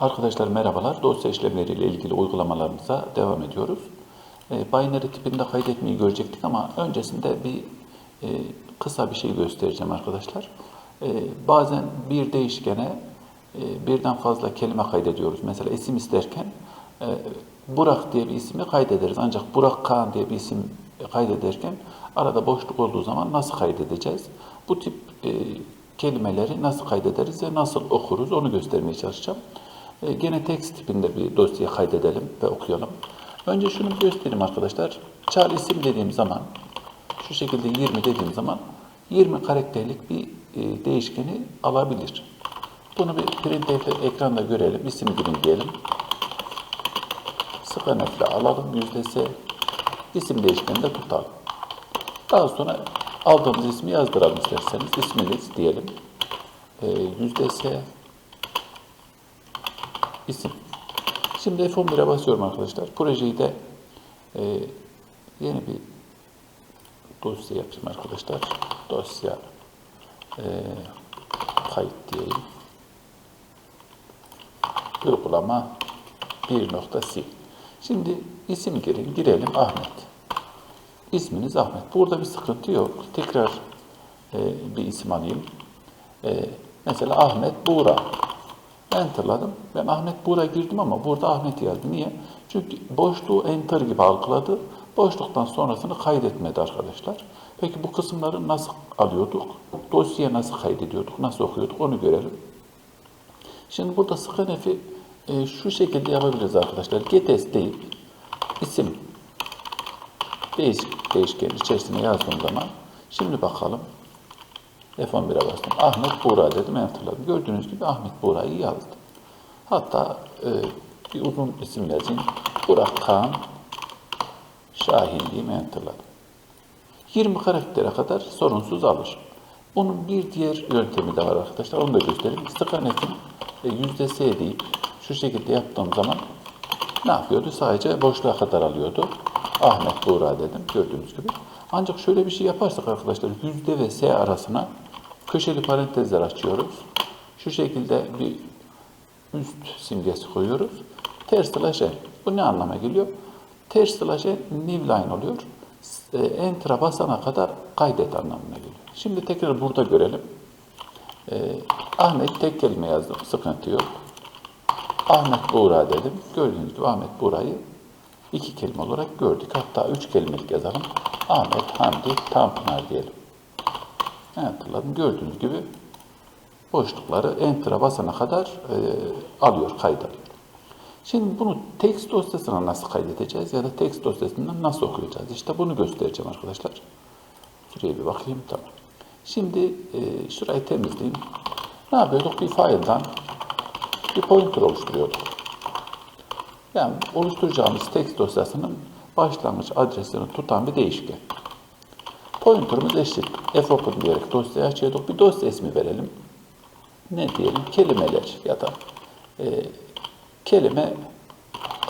Arkadaşlar merhabalar. Dosya işlemleriyle ilgili uygulamalarımıza devam ediyoruz. E, binary tipinde kaydetmeyi görecektik ama öncesinde bir e, kısa bir şey göstereceğim arkadaşlar. E, bazen bir değişkene e, birden fazla kelime kaydediyoruz. Mesela isim isterken e, Burak diye bir ismi kaydederiz. Ancak Burak Kaan diye bir isim kaydederken arada boşluk olduğu zaman nasıl kaydedeceğiz? Bu tip e, kelimeleri nasıl kaydederiz ve nasıl okuruz onu göstermeye çalışacağım. E, gene text tipinde bir dosya kaydedelim ve okuyalım. Önce şunu göstereyim arkadaşlar. Char isim dediğim zaman, şu şekilde 20 dediğim zaman 20 karakterlik bir e, değişkeni alabilir. Bunu bir printf ekranda görelim. İsim girin diyelim. Scanf'le alalım yüzdesi. İsim değişkenini de tutalım. Daha sonra aldığımız ismi yazdıralım isterseniz. İsminiz diyelim. E, isim. Şimdi F11'e basıyorum arkadaşlar. Projeyi de e, yeni bir dosya yapayım arkadaşlar. Dosya e, kayıt diyeyim. Uygulama 1.c. Şimdi isim girin, girelim Ahmet. İsminiz Ahmet. Burada bir sıkıntı yok. Tekrar e, bir isim alayım. E, mesela Ahmet Buğra. Enter'ladım. Ben Ahmet Buğra girdim ama burada Ahmet yazdı. Niye? Çünkü boşluğu enter gibi algıladı. Boşluktan sonrasını kaydetmedi arkadaşlar. Peki bu kısımları nasıl alıyorduk? Dosyaya nasıl kaydediyorduk? Nasıl okuyorduk? Onu görelim. Şimdi burada scanf'i e, şu şekilde yapabiliriz arkadaşlar. Getes deyip isim değişik değişkenin içerisine yazdığım zaman şimdi bakalım F11'e bastım. Ahmet Buğra dedim, enterladım. Gördüğünüz gibi Ahmet Buğra'yı yazdım. Hatta e, bir uzun isim yazayım. Burak Kaan Şahin diyeyim, enterladım. 20 karaktere kadar sorunsuz alır. Bunun bir diğer yöntemi de var arkadaşlar. Onu da göstereyim. Scanf'in e, yüzde S deyip şu şekilde yaptığım zaman ne yapıyordu? Sadece boşluğa kadar alıyordu. Ahmet Buğra dedim gördüğünüz gibi. Ancak şöyle bir şey yaparsak arkadaşlar yüzde ve S arasına köşeli parantezler açıyoruz. Şu şekilde bir üst simgesi koyuyoruz. Ters slash n. Bu ne anlama geliyor? Ters slash n new line oluyor. E, Enter'a basana kadar kaydet anlamına geliyor. Şimdi tekrar burada görelim. Ee, Ahmet tek kelime yazdım. Sıkıntı yok. Ahmet Buğra dedim. Gördüğünüz gibi Ahmet Buğra'yı iki kelime olarak gördük. Hatta üç kelimelik yazalım. Ahmet Hamdi Tanpınar diyelim. Enter'ladım. Gördüğünüz gibi boşlukları Enter'a basana kadar e, alıyor, kaydalıyor. Şimdi bunu text dosyasına nasıl kaydedeceğiz ya da text dosyasından nasıl okuyacağız? İşte bunu göstereceğim arkadaşlar. Şuraya bir bakayım. Tamam. Şimdi e, şurayı temizleyeyim. Ne yapıyorduk? Bir file'dan bir pointer oluşturuyorduk. Yani oluşturacağımız text dosyasının başlangıç adresini tutan bir değişken. Pointer'ımız eşit. fopen diyerek dosyayı açıyorduk. Bir dosya ismi verelim. Ne diyelim? Kelimeler ya da e, kelime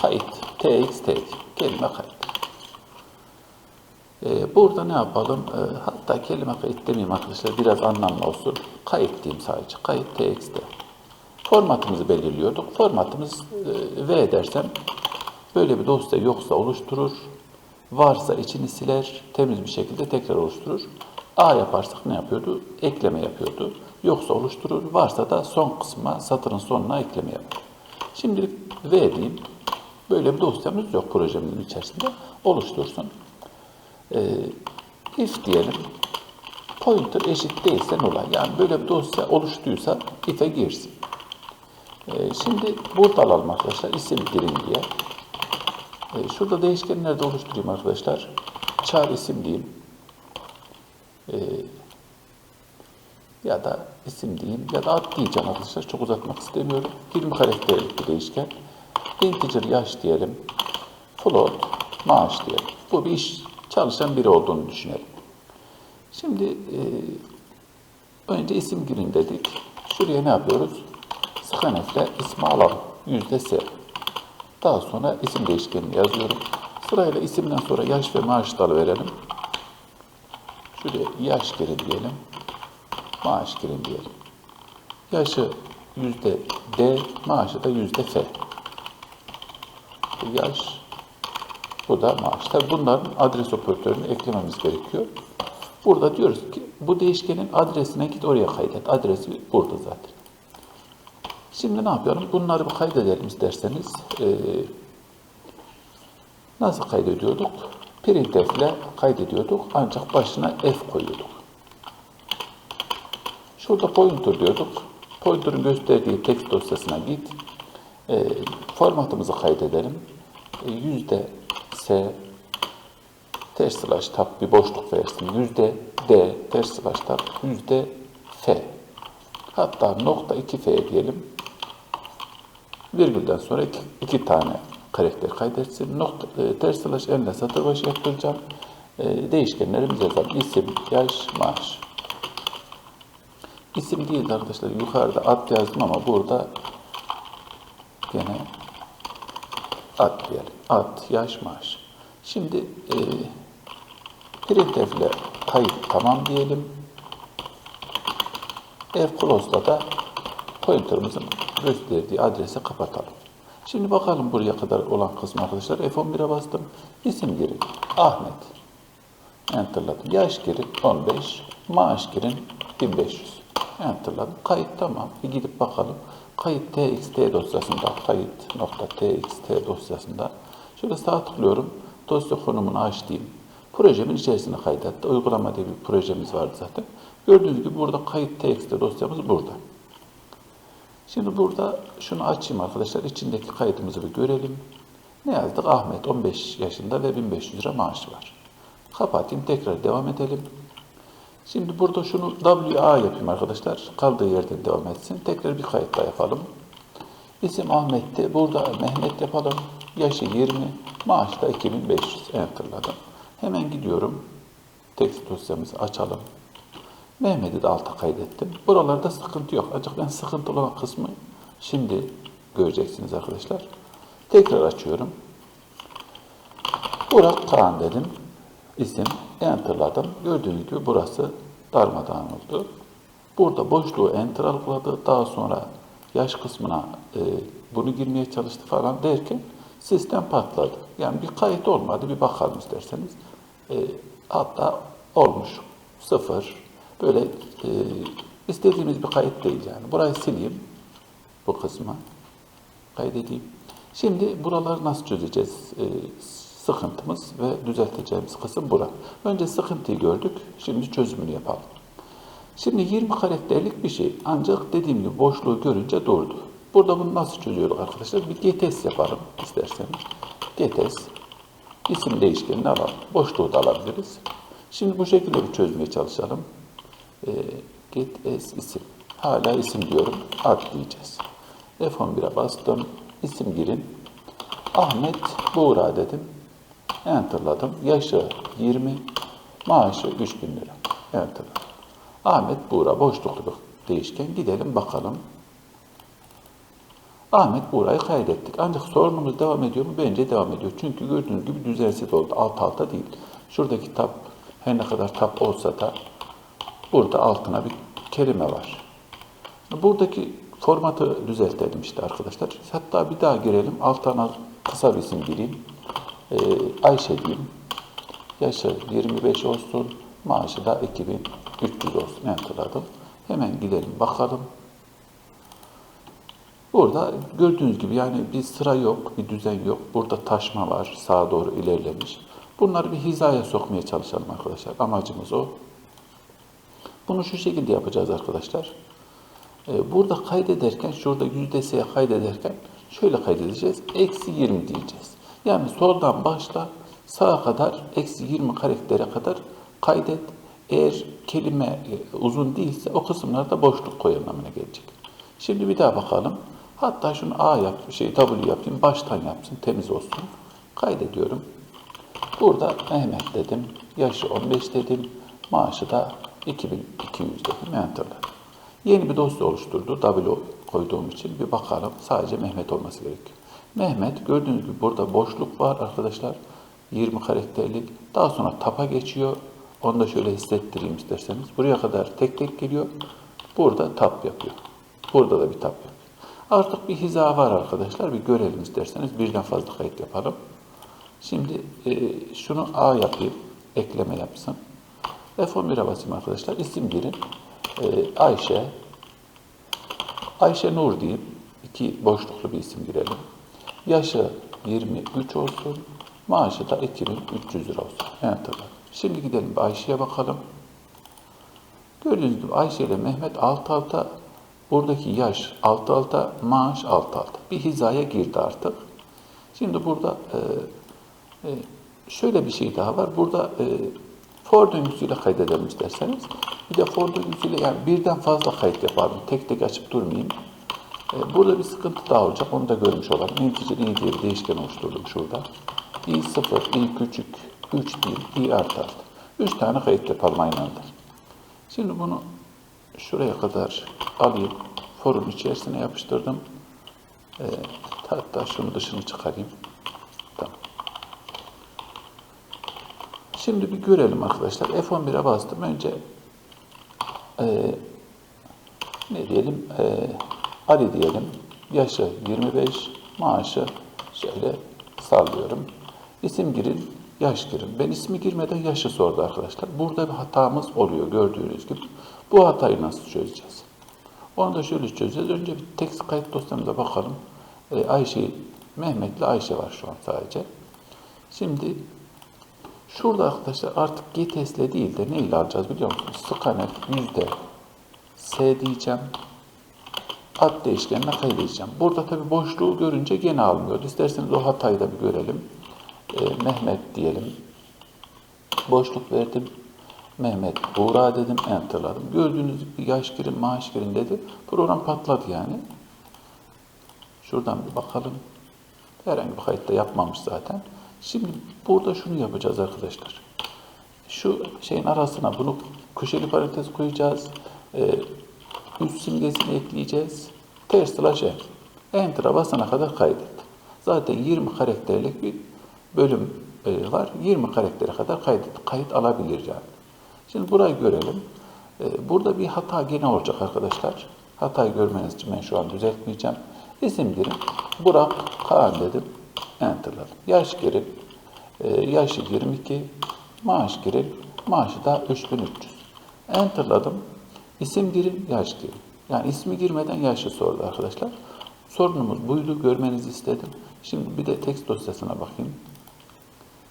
kayıt. txt. Kelime kayıt. Ee, burada ne yapalım? Ee, hatta kelime kayıt demeyeyim arkadaşlar. Biraz anlamlı olsun. Kayıt diyeyim sadece. Kayıt txt. Formatımızı belirliyorduk. Formatımız e, V dersem böyle bir dosya yoksa oluşturur. Varsa içini siler. Temiz bir şekilde tekrar oluşturur. A yaparsak ne yapıyordu? Ekleme yapıyordu. Yoksa oluşturur. Varsa da son kısma, satırın sonuna ekleme yapar. Şimdilik V diyeyim. Böyle bir dosyamız yok projemizin içerisinde. Oluştursun. Ee, if diyelim. Pointer eşit değilse null'a. Yani böyle bir dosya oluştuysa if'e girsin. Ee, şimdi burada alalım arkadaşlar. isim girin diye. Ee, şurada değişkenleri de oluşturayım arkadaşlar. Char isim diyeyim. Ee, ya da isim diyeyim ya da ad diyeceğim arkadaşlar. Çok uzatmak istemiyorum. 20 karakterlik bir değişken. Integer yaş diyelim. Float maaş diyelim. Bu bir iş çalışan biri olduğunu düşünelim. Şimdi e, önce isim girin dedik. Şuraya ne yapıyoruz? Scanf'le ismi alalım. Yüzde S. Daha sonra isim değişkenini yazıyorum. Sırayla isimden sonra yaş ve maaş dalı verelim. Şuraya yaş girin diyelim. Maaş girin diyelim. Yaşı yüzde D, maaşı da yüzde F. Yaş, bu da maaş. Tabii bunların adres operatörünü eklememiz gerekiyor. Burada diyoruz ki bu değişkenin adresine git oraya kaydet. Adresi burada zaten. Şimdi ne yapıyorum? Bunları bir kaydedelim isterseniz. Ee, nasıl kaydediyorduk? Printf ile kaydediyorduk ancak başına F koyuyorduk. Şurada pointer diyorduk. Pointer'ın gösterdiği text dosyasına git. E, formatımızı kaydedelim. E, yüzde S ters slash tab bir boşluk versin. D ters slash tab F. Hatta nokta 2 F diyelim. Virgülden sonra iki, iki tane karakter kaydetsin. Nokta, e, ters slash n ile satır başı yaptıracağım. E, değişkenlerimiz yazalım. İsim, yaş, maaş. İsim değil arkadaşlar. Yukarıda ad yazdım ama burada gene ad diyelim. Ad, yaş, maaş. Şimdi e, printf ile kayıt tamam diyelim. F-Close'da da pointer'ımızın gösterdiği adresi kapatalım. Şimdi bakalım buraya kadar olan kısmı arkadaşlar. F11'e bastım. İsim girin. Ahmet. Enter'ladım. Yaş girin 15. Maaş girin 1500. Enter'ladım. Kayıt tamam. Bir gidip bakalım. Kayıt txt dosyasında. Kayıt nokta txt dosyasında. Şöyle sağ tıklıyorum. Dosya konumunu aç diyeyim. Projemin içerisine kaydetti. Uygulama diye bir projemiz vardı zaten. Gördüğünüz gibi burada kayıt txt dosyamız burada. Şimdi burada şunu açayım arkadaşlar. İçindeki kaydımızı bir görelim. Ne yazdık? Ahmet 15 yaşında ve 1500 lira maaşı var. Kapatayım. Tekrar devam edelim. Şimdi burada şunu WA yapayım arkadaşlar. Kaldığı yerden devam etsin. Tekrar bir kayıt daha yapalım. İsim Ahmet'ti. Burada Mehmet yapalım. Yaşı 20. Maaş da 2500. Enter'ladım. Hemen gidiyorum. Text dosyamızı açalım. Mehmet'i de alta kaydettim. Buralarda sıkıntı yok. Ancak ben sıkıntı olan kısmı şimdi göreceksiniz arkadaşlar. Tekrar açıyorum. Burak Kaan dedim. İsim enterladım. Gördüğünüz gibi burası darmadağın oldu. Burada boşluğu enter algıladı. Daha sonra yaş kısmına e, bunu girmeye çalıştı falan derken sistem patladı. Yani bir kayıt olmadı. Bir bakalım isterseniz. E, hatta olmuş. Sıfır. Böyle e, istediğimiz bir kayıt değil yani. Burayı sileyim. Bu kısma. Kaydedeyim. Şimdi buraları nasıl çözeceğiz? E, sıkıntımız ve düzelteceğimiz kısım bura. Önce sıkıntıyı gördük. Şimdi çözümünü yapalım. Şimdi 20 karakterlik bir şey. Ancak dediğim gibi boşluğu görünce durdu. Burada bunu nasıl çözüyoruz arkadaşlar? Bir getes yapalım isterseniz. Getes isim değişkenini alalım. Boşluğu da alabiliriz. Şimdi bu şekilde bir çözmeye çalışalım. E, get as isim. Hala isim diyorum. Ad diyeceğiz. F11'e bastım. İsim girin. Ahmet Buğra dedim. Enter'ladım. Yaşı 20. Maaşı 3000 lira. Enter'ladım. Ahmet Buğra boşluklu değişken. Gidelim bakalım. Ahmet Buğra'yı kaydettik. Ancak sorunumuz devam ediyor mu? Bence devam ediyor. Çünkü gördüğünüz gibi düzensiz oldu. Alt alta değil. Şuradaki tab her ne kadar tab olsa da burada altına bir kelime var. Buradaki formatı düzeltelim işte arkadaşlar. Hatta bir daha girelim. Altına kısa bir isim gireyim. Ee, Ayşe diyeyim. Yaşı 25 olsun. Maaşı da 2300 olsun. Enterladım. Hemen gidelim bakalım. Burada gördüğünüz gibi yani bir sıra yok, bir düzen yok. Burada taşma var, sağa doğru ilerlemiş. Bunları bir hizaya sokmaya çalışalım arkadaşlar. Amacımız o. Bunu şu şekilde yapacağız arkadaşlar. Ee, burada kaydederken, şurada yüzdesiye kaydederken şöyle kaydedeceğiz. Eksi 20 diyeceğiz. Yani soldan başla sağa kadar eksi 20 karaktere kadar kaydet. Eğer kelime e, uzun değilse o kısımlarda boşluk koy anlamına gelecek. Şimdi bir daha bakalım. Hatta şunu A yap, şey W yapayım, baştan yapsın, temiz olsun. Kaydediyorum. Burada Mehmet dedim, yaşı 15 dedim, maaşı da 2200 dedim, enter'ladım. Yeni bir dosya oluşturdu, W koyduğum için bir bakalım. Sadece Mehmet olması gerekiyor. Mehmet gördüğünüz gibi burada boşluk var arkadaşlar. 20 karakterlik. Daha sonra tapa geçiyor. Onu da şöyle hissettireyim isterseniz. Buraya kadar tek tek geliyor. Burada tap yapıyor. Burada da bir tab yap. Artık bir hiza var arkadaşlar. Bir görelim isterseniz. Birden fazla kayıt yapalım. Şimdi e, şunu A yapayım. Ekleme yapsın. F11'e basayım arkadaşlar. İsim girin. E, Ayşe. Ayşe Nur diyeyim. İki boşluklu bir isim girelim. Yaşı 23 olsun. Maaşı da 2300 lira olsun. Enter. Şimdi gidelim Ayşe'ye bakalım. Gördüğünüz gibi Ayşe ile Mehmet alt alta buradaki yaş alt alta, maaş alt alta. Bir hizaya girdi artık. Şimdi burada e, e, şöyle bir şey daha var. Burada e, for döngüsüyle kaydedelim isterseniz. Bir de for döngüsüyle yani birden fazla kayıt yapalım. Tek tek açıp durmayayım. E, burada bir sıkıntı daha olacak. Onu da görmüş olalım. Integer i diye bir değişken oluşturdum şurada. i sıfır, i küçük, 3 değil, i artı. 3 tane kayıt yapalım aynı anda. Şimdi bunu şuraya kadar alayım. Forun içerisine yapıştırdım. Ee, hatta şunu dışını çıkarayım. Şimdi bir görelim arkadaşlar. F11'e bastım. Önce e, ne diyelim? E, Ali diyelim. Yaşı 25, maaşı şöyle sallıyorum. İsim girin, yaş girin. Ben ismi girmeden yaşı sordu arkadaşlar. Burada bir hatamız oluyor gördüğünüz gibi. Bu hatayı nasıl çözeceğiz? Onu da şöyle çözeceğiz. Önce bir text kayıt dosyamıza bakalım. Ee, Ayşe, Mehmet'le Ayşe var şu an sadece. Şimdi şurada arkadaşlar artık GTS'le değil de ne ile alacağız biliyor musunuz? Scanner yüzde S diyeceğim. Ad değişkenine kaydedeceğim. Burada tabi boşluğu görünce gene almıyor. İsterseniz o hatayı da bir görelim. Ee, Mehmet diyelim. Boşluk verdim. Mehmet Buğra dedim, enterladım. Gördüğünüz gibi yaş girin, maaş girin dedi. Program patladı yani. Şuradan bir bakalım. Herhangi bir kayıt da yapmamış zaten. Şimdi burada şunu yapacağız arkadaşlar. Şu şeyin arasına bunu köşeli parantez koyacağız. Ee, üst simgesini ekleyeceğiz. Ters slash F. Enter'a basana kadar kaydet. Zaten 20 karakterlik bir bölüm e, var. 20 karaktere kadar kaydet, kayıt alabilir yani. Şimdi burayı görelim. Ee, Burada bir hata gene olacak arkadaşlar. Hatayı görmeniz için ben şu an düzeltmeyeceğim. İsim girin. Burak Kaan dedim. Enterladım. Yaş girin. Ee, Yaşı 22. Maaş girin. Maaşı da 3300. Enterladım. İsim girin, yaş girin. Yani ismi girmeden yaşı sordu arkadaşlar. Sorunumuz buydu. Görmenizi istedim. Şimdi bir de text dosyasına bakayım.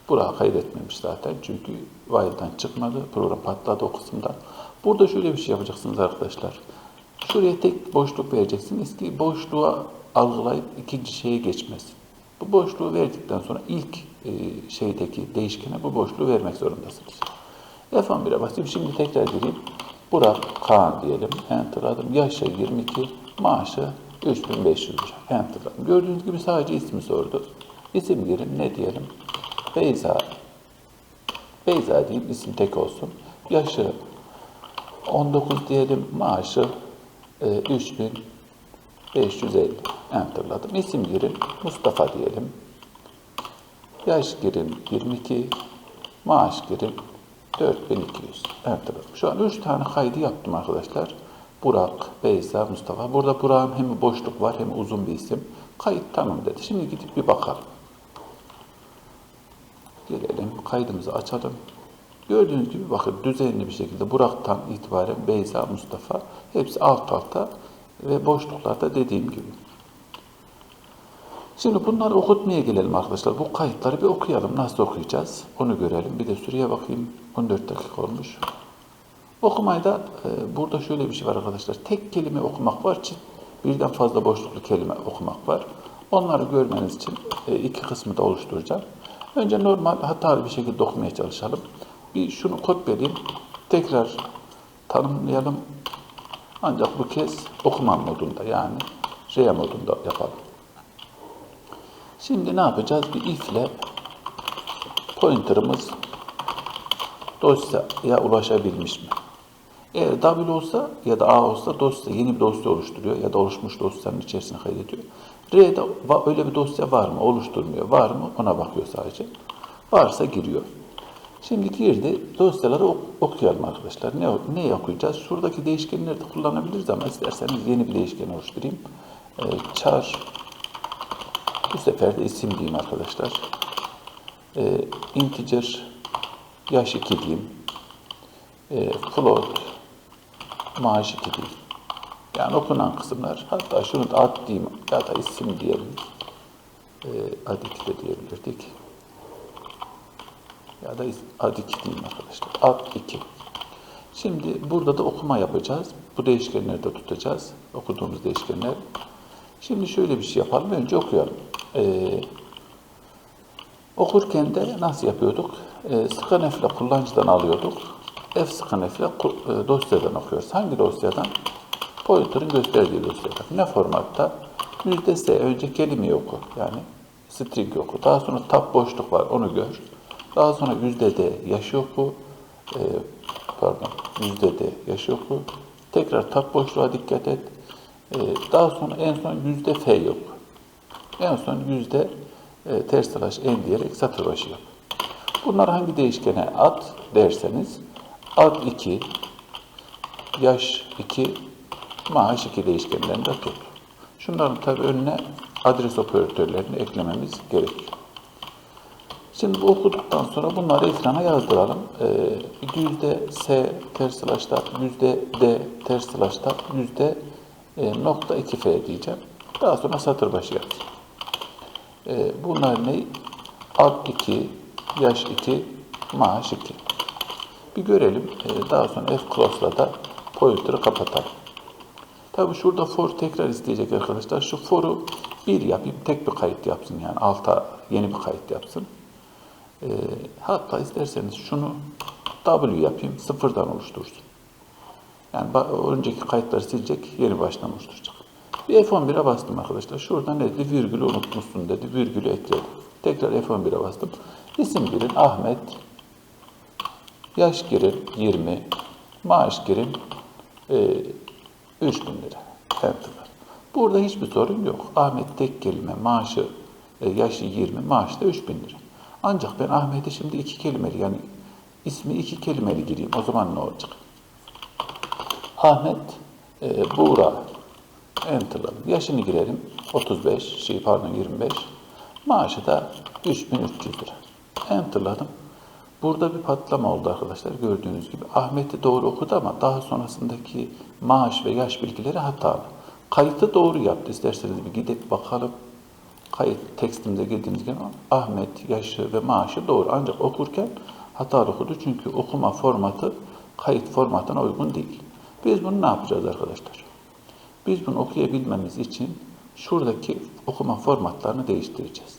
Burak'ı kaydetmemiş zaten çünkü while'dan çıkmadı. Program patladı o kısımda. Burada şöyle bir şey yapacaksınız arkadaşlar. Şuraya tek boşluk vereceksiniz ki boşluğa algılayıp ikinci şeye geçmesin. Bu boşluğu verdikten sonra ilk e, şeydeki değişkene bu boşluğu vermek zorundasınız. F11'e basayım. Şimdi tekrar gireyim. Burak Kaan diyelim. Enterladım. Yaşı 22. Maaşı 3500 lira. Enterladım. Gördüğünüz gibi sadece ismi sordu. İsim girin. Ne diyelim? Beyza. Beyza diyeyim isim tek olsun. Yaşı 19 diyelim. Maaşı e, 3550. Enterladım. İsim girin. Mustafa diyelim. Yaş girin 22. Maaş girin 4200. Enterladım. Şu an 3 tane kaydı yaptım arkadaşlar. Burak, Beyza, Mustafa. Burada Burak'ın hem boşluk var hem uzun bir isim. Kayıt tamam dedi. Şimdi gidip bir bakalım. Gelelim, kaydımızı açalım. Gördüğünüz gibi bakın düzenli bir şekilde Burak'tan itibaren Beyza, Mustafa hepsi alt alta ve boşluklarda dediğim gibi. Şimdi bunları okutmaya gelelim arkadaşlar. Bu kayıtları bir okuyalım. Nasıl okuyacağız? Onu görelim. Bir de süreye bakayım. 14 dakika olmuş. Okumayı da e, burada şöyle bir şey var arkadaşlar. Tek kelime okumak var birden fazla boşluklu kelime okumak var. Onları görmeniz için e, iki kısmı da oluşturacağım. Önce normal hatalı bir şekilde okumaya çalışalım. Bir şunu kopyalayayım. Tekrar tanımlayalım. Ancak bu kez okuma modunda yani R modunda yapalım. Şimdi ne yapacağız? Bir if ile pointer'ımız dosyaya ulaşabilmiş mi? Eğer W olsa ya da A olsa dosya yeni bir dosya oluşturuyor ya da oluşmuş dosyanın içerisine kaydediyor. R'de öyle bir dosya var mı? Oluşturmuyor. Var mı? Ona bakıyor sadece. Varsa giriyor. Şimdi girdi. Dosyaları ok- okuyalım arkadaşlar. Ne, ne okuyacağız? Şuradaki değişkenleri de kullanabiliriz ama isterseniz yeni bir değişken oluşturayım. Ee, char bu sefer de isim diyeyim arkadaşlar. Ee, integer yaş 2 diyeyim. Ee, float maaş 2 diyeyim. Yani okunan kısımlar. Hatta şunu da ad diyeyim ya da isim diyelim. Ee, ad 2 de diyebilirdik. Ya da ad 2 diyeyim arkadaşlar. Ad 2. Şimdi burada da okuma yapacağız. Bu değişkenleri de tutacağız. Okuduğumuz değişkenler. Şimdi şöyle bir şey yapalım. Önce okuyalım. Ee, okurken de nasıl yapıyorduk? Ee, scanf ile kullanıcıdan alıyorduk. F scanf ile dosyadan okuyoruz. Hangi dosyadan? Pointer'ın gösterdiği dosyadan. Ne formatta? S önce kelimeyi oku. Yani string oku. Daha sonra tab boşluk var. Onu gör. Daha sonra yüzde D yaşı oku. Ee, pardon. Yüzde D yaşı oku. Tekrar tab boşluğa dikkat et. Ee, daha sonra en son yüzde F yok. En son yüzde e, ters slash n diyerek satır başı yap. Bunlar hangi değişkene at derseniz ad 2, yaş 2, maaş 2 değişkenlerinde tut. Şunların tabi önüne adres operatörlerini eklememiz gerekiyor. Şimdi bu okuduktan sonra bunları ekrana yazdıralım. Ee, yüzde S ters slash'ta, yüzde D ters slash'ta, yüzde e, nokta 2 F diyeceğim. Daha sonra satır başı yapacağım. Ee, bunlar ne? Ad 2, yaş 2, maaş 2. Bir görelim. Ee, daha sonra F close'la da pointer'ı kapatalım. Tabii şurada for tekrar isteyecek arkadaşlar. Şu for'u bir yapayım, tek bir kayıt yapsın yani alta yeni bir kayıt yapsın. Ee, hatta isterseniz şunu W yapayım, sıfırdan oluştursun. Yani önceki kayıtları silecek, yeni baştan oluşturacak. Bir F11'e bastım arkadaşlar. Şurada ne dedi? Virgülü unutmuşsun dedi. Virgülü ekledim. Tekrar F11'e bastım. İsim girin Ahmet. Yaş girin 20. Maaş girin e, 3000 lira. Enter'lar. Burada hiçbir sorun yok. Ahmet tek kelime, maaşı, e, yaşı 20, maaşı da 3000 lira. Ancak ben Ahmet'e şimdi iki kelimeli yani ismi iki kelimeli gireyim. O zaman ne olacak? Ahmet e, Buğra Enter'ladım. Yaşını girelim. 35, şey pardon 25. Maaşı da 3300 lira. Enter'ladım. Burada bir patlama oldu arkadaşlar gördüğünüz gibi. Ahmet'i doğru okudu ama daha sonrasındaki maaş ve yaş bilgileri hatalı. Kayıtı doğru yaptı. İsterseniz bir gidip bakalım. Kayıt tekstimize girdiğimiz gibi Ahmet yaşı ve maaşı doğru. Ancak okurken hatalı okudu. Çünkü okuma formatı kayıt formatına uygun değil. Biz bunu ne yapacağız arkadaşlar? Biz bunu okuyabilmemiz için şuradaki okuma formatlarını değiştireceğiz.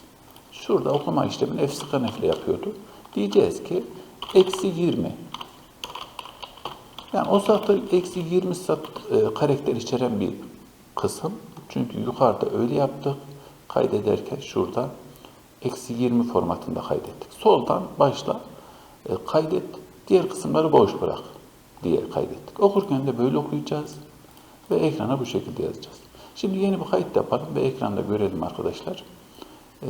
Şurada okuma işlemini F scanf ile yapıyordu. Diyeceğiz ki eksi 20. Yani o satır eksi 20 sat, e, karakter içeren bir kısım. Çünkü yukarıda öyle yaptık. Kaydederken şurada eksi 20 formatında kaydettik. Soldan başla e, kaydet. Diğer kısımları boş bırak diye kaydettik. Okurken de böyle okuyacağız ve ekrana bu şekilde yazacağız. Şimdi yeni bir kayıt yapalım ve ekranda görelim arkadaşlar. Ee,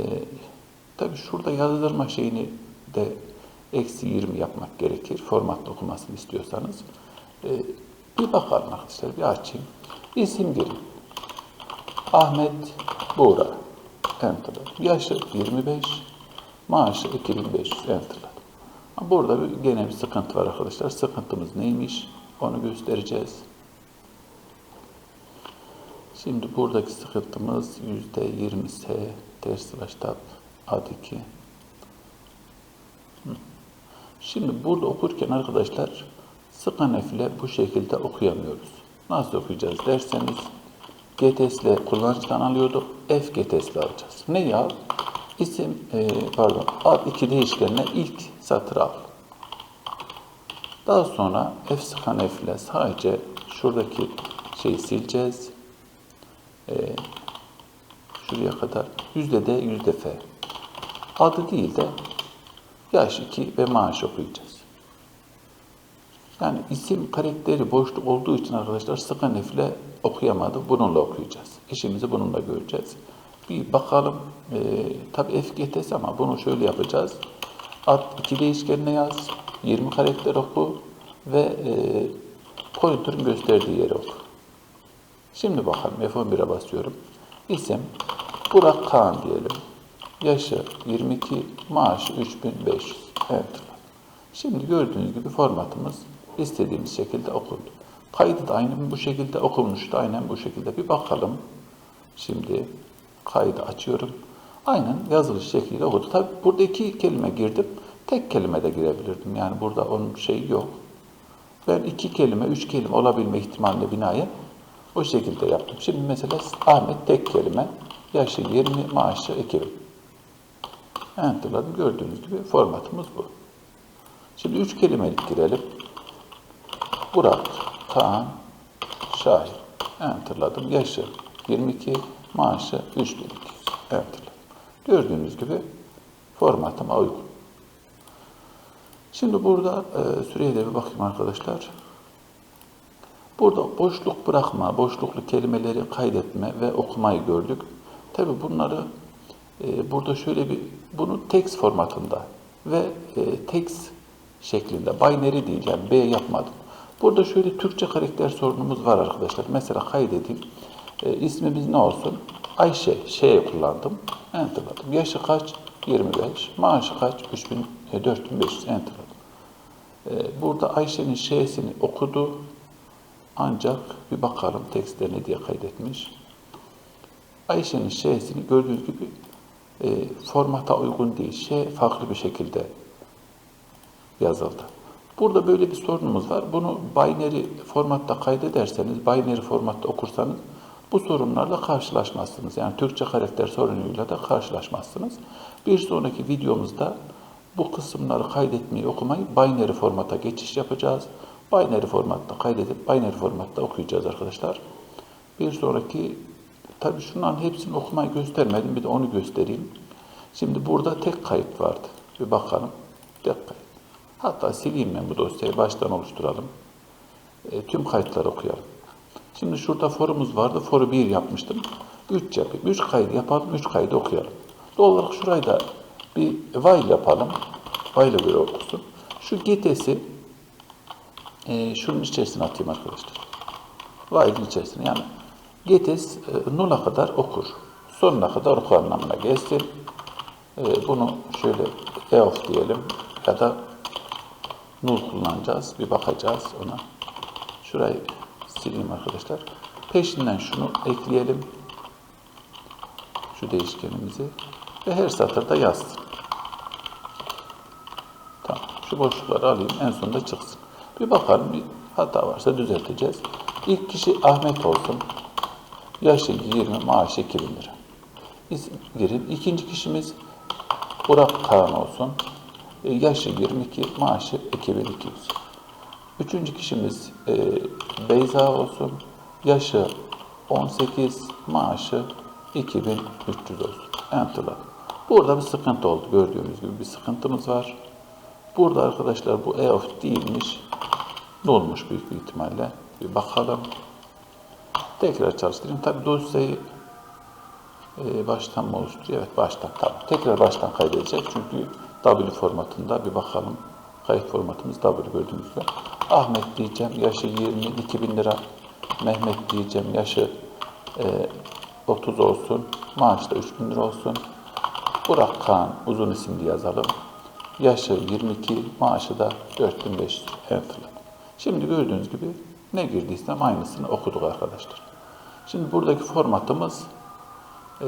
tabii şurada yazdırma şeyini de eksi 20 yapmak gerekir. Formatla okumasını istiyorsanız. Ee, bir bakalım arkadaşlar, bir açayım. İsim girin. Ahmet Buğra. Enter'ladım. Yaşı 25. Maaşı 2500. Enter'ladım. Burada bir, gene bir sıkıntı var arkadaşlar. Sıkıntımız neymiş? Onu göstereceğiz. Şimdi buradaki sıkıntımız yüzde 20 S ters slash tab ad 2. Şimdi burada okurken arkadaşlar scanf ile bu şekilde okuyamıyoruz. Nasıl okuyacağız derseniz GTS ile kullanıcıdan alıyorduk. F GTS ile alacağız. Ne ya? İsim, e, pardon, ad 2 değişkenine ilk satır al. Daha sonra F scanf ile sadece şuradaki şeyi sileceğiz. Ee, şuraya kadar yüzde D, yüzde F. Adı değil de yaş 2 ve maaş okuyacağız. Yani isim karakteri boşluk olduğu için arkadaşlar scanf ile okuyamadı. Bununla okuyacağız. İşimizi bununla göreceğiz. Bir bakalım. E, tabii FGTS ama bunu şöyle yapacağız. Ad iki değişkenine yaz, 20 karakter oku ve e, pointer'ın gösterdiği yere oku. Şimdi bakalım F11'e basıyorum. İsim Burak Kaan diyelim. Yaşı 22, maaşı 3500. Enter. Şimdi gördüğünüz gibi formatımız istediğimiz şekilde okundu. Kaydı da aynen bu şekilde okunmuştu. Aynen bu şekilde. Bir bakalım. Şimdi kaydı açıyorum. Aynen yazılış şekliyle okudu. Tabi burada iki kelime girdim. Tek kelime de girebilirdim. Yani burada onun şeyi yok. Ben iki kelime, üç kelime olabilme ihtimaline binaen o şekilde yaptım. Şimdi mesela Ahmet tek kelime, yaşı 20, maaşı 2000. Enter'ladım. Gördüğünüz gibi formatımız bu. Şimdi üç kelimelik girelim. Burak, Kaan, Şahin. Enter'ladım. Yaşı 22, maaşı 3200. Enter'ladım. Gördüğünüz gibi formatıma uygun. Şimdi burada e, süreye bir bakayım arkadaşlar. Burada boşluk bırakma, boşluklu kelimeleri kaydetme ve okumayı gördük. Tabi bunları e, burada şöyle bir, bunu text formatında ve e, text şeklinde, binary yani B yapmadım. Burada şöyle Türkçe karakter sorunumuz var arkadaşlar. Mesela kaydedeyim. E, ismimiz ne olsun? Ayşe, şey kullandım. Enterladım. Yaşı kaç? 25. Maaşı kaç? 3000, e, 4500. Enterladım. E, burada Ayşe'nin şeysini okudu. Ancak bir bakalım tekste ne diye kaydetmiş. Ayşe'nin şeysini gördüğünüz gibi e, formata uygun değil. Şey farklı bir şekilde yazıldı. Burada böyle bir sorunumuz var. Bunu binary formatta kaydederseniz, binary formatta okursanız bu sorunlarla karşılaşmazsınız. Yani Türkçe karakter sorunuyla da karşılaşmazsınız. Bir sonraki videomuzda bu kısımları kaydetmeyi, okumayı binary formata geçiş yapacağız. Binary formatta kaydedip binary formatta okuyacağız arkadaşlar. Bir sonraki, tabii şunların hepsini okumayı göstermedim. Bir de onu göstereyim. Şimdi burada tek kayıt vardı. Bir bakalım. Tek kayıt. Hatta sileyim ben bu dosyayı. Baştan oluşturalım. E, tüm kayıtları okuyalım. Şimdi şurada forumuz vardı. Foru 1 yapmıştım. 3 yapayım. 3 kaydı yapalım. 3 kaydı okuyalım. Doğal olarak şurayı da bir while yapalım. While'a göre okusun. Şu get'esi e, şunun içerisine atayım arkadaşlar. While'in içerisine. Yani getes e, null'a kadar okur. Sonuna kadar okur anlamına gelsin. E, bunu şöyle eof diyelim ya da null kullanacağız. Bir bakacağız ona. Şurayı sileyim arkadaşlar. Peşinden şunu ekleyelim. Şu değişkenimizi. Ve her satırda yazsın. Tamam. Şu boşlukları alayım. En sonunda çıksın. Bir bakalım. Bir hata varsa düzelteceğiz. İlk kişi Ahmet olsun. Yaşı 20, maaşı 2000 lira. İsim girin. İkinci kişimiz Burak Kaan olsun. E, Yaşı 22, maaşı 2200. Üçüncü kişimiz e, Beyza olsun. Yaşı 18, maaşı 2300 olsun. Enter'ladım. Burada bir sıkıntı oldu. Gördüğünüz gibi bir sıkıntımız var. Burada arkadaşlar bu EOF değilmiş. Ne olmuş büyük bir ihtimalle. Bir bakalım. Tekrar çalıştırayım. Tabi dosyayı e, baştan mı oluşturuyor? Evet baştan. Tamam. Tekrar baştan kaydedeceğiz. Çünkü W formatında bir bakalım. Kayıt formatımız W gördüğünüz gibi. Ahmet diyeceğim. Yaşı 22 bin lira. Mehmet diyeceğim. Yaşı e, 30 olsun. Maaşı da 3 bin lira olsun. Burak Kaan uzun isimli yazalım. Yaşı 22, maaşı da 4500 enter'ladım. Şimdi gördüğünüz gibi ne girdiysem aynısını okuduk arkadaşlar. Şimdi buradaki formatımız e,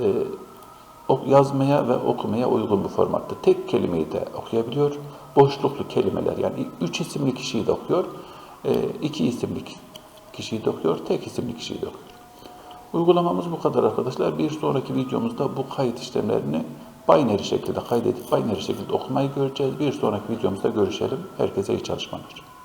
yazmaya ve okumaya uygun bir formatta. Tek kelimeyi de okuyabiliyor. Boşluklu kelimeler yani üç isimli kişiyi de okuyor. E, iki isimli kişiyi de okuyor. Tek isimli kişiyi de okuyor. Uygulamamız bu kadar arkadaşlar. Bir sonraki videomuzda bu kayıt işlemlerini binary şekilde kaydedip binary şekilde okumayı göreceğiz. Bir sonraki videomuzda görüşelim. Herkese iyi çalışmalar.